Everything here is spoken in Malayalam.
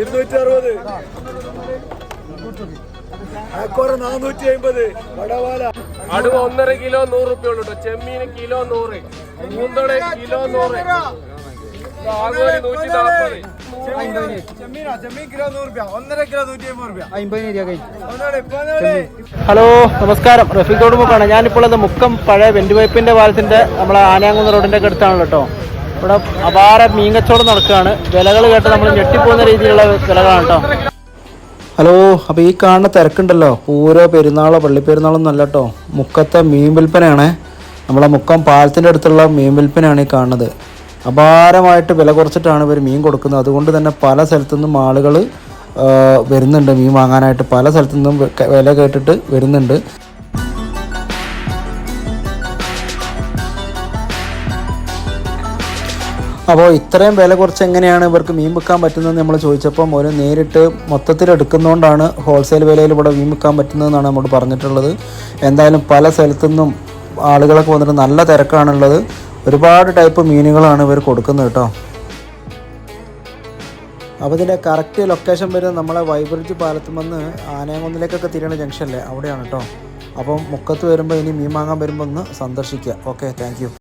ഇരുന്നൂറ്റി അറുപത് അക്കോറ നാനൂറ്റി അമ്പത് വടവാല. അടുവ ഒന്നര കിലോ നൂറ് റുപ്യ ഉള്ളു കേട്ടോ ചെമ്മീന് കിലോ നൂറ്. മൂന്നട കിലോ നൂറ്. ആകോലി നൂറ്റി നാൽപ്പത് ഹലോ നമസ്കാരം. റഫീഖ് മുക്കാണ് ഞാനിപ്പോൾ അത് മുക്കം പഴയ വെന്റുവയ്പ്പിന്റെ പാലത്തിന്റെ നമ്മളെ ആനയാങ്കുന്ന് റോഡിന്റെ അടുത്താണല്ലോ കേട്ടോ ഇവിടെ അപാര മീൻ കച്ചവടം നടക്കുകയാണ്. വിലകൾ കേട്ട് നമ്മൾ ഞെട്ടിപ്പോകുന്ന രീതിയിലുള്ള വിലകളാണ് കേട്ടോ. ഹലോ അപ്പോൾ ഈ കാണുന്ന തിരക്കുണ്ടല്ലോ. പൂരോ പെരുന്നാളോ പള്ളിപ്പെരുന്നാളൊന്നും അല്ല കേട്ടോ. മുക്കത്തെ മീൻ വിൽപ്പനയാണ്. നമ്മളെ മുക്കം പാലത്തിന്റെ അടുത്തുള്ള മീൻ വിൽപ്പനയാണ് ഈ കാണുന്നത്. അപാരമായിട്ട് വില കുറച്ചിട്ടാണ് ഇവർ മീൻ കൊടുക്കുന്നത്. അതുകൊണ്ട് തന്നെ പല സ്ഥലത്തു നിന്നും ആളുകൾ വരുന്നുണ്ട് മീൻ വാങ്ങാനായിട്ട്. പല സ്ഥലത്തു നിന്നും വില കേട്ടിട്ട് വരുന്നുണ്ട്. അപ്പോൾ ഇത്രയും വില കുറച്ച് എങ്ങനെയാണ് ഇവർക്ക് മീൻ വിൽക്കാൻ പറ്റുന്നത് നമ്മൾ ചോദിച്ചപ്പം ഒരു നേരിട്ട് മൊത്തത്തിൽ എടുക്കുന്നതുകൊണ്ടാണ് ഹോൾസെയിൽ വിലയിൽ ഇവിടെ മീൻ വിൽക്കാൻ പറ്റുന്നതെന്നാണ് നമ്മോട് പറഞ്ഞിട്ടുള്ളത്. എന്തായാലും പല സ്ഥലത്തുനിന്നും ആളുകളൊക്കെ വന്നിട്ട് നല്ല തിരക്കാണുള്ളത്. ഒരുപാട് ടൈപ്പ് മീനുകളാണ് ഇവർ കൊടുക്കുന്നത് കേട്ടോ. അപ്പോൾ ഇതിന്റെ കറക്റ്റ് ലൊക്കേഷൻ വരുന്നത് നമ്മളെ വൈബ്രിഡ്ജ് പാലത്തുമെന്ന് വന്ന് ആനയങ്കുന്നിലേക്കൊക്കെ തിരിയണ ജംഗ്ഷനല്ലേ അവിടെയാണ് കേട്ടോ. അപ്പം മുക്കത്ത് വരുമ്പോൾ ഇനി മീൻ വാങ്ങാൻ വരുമ്പോൾ ഒന്ന് സന്ദർശിക്കുക. Okay thank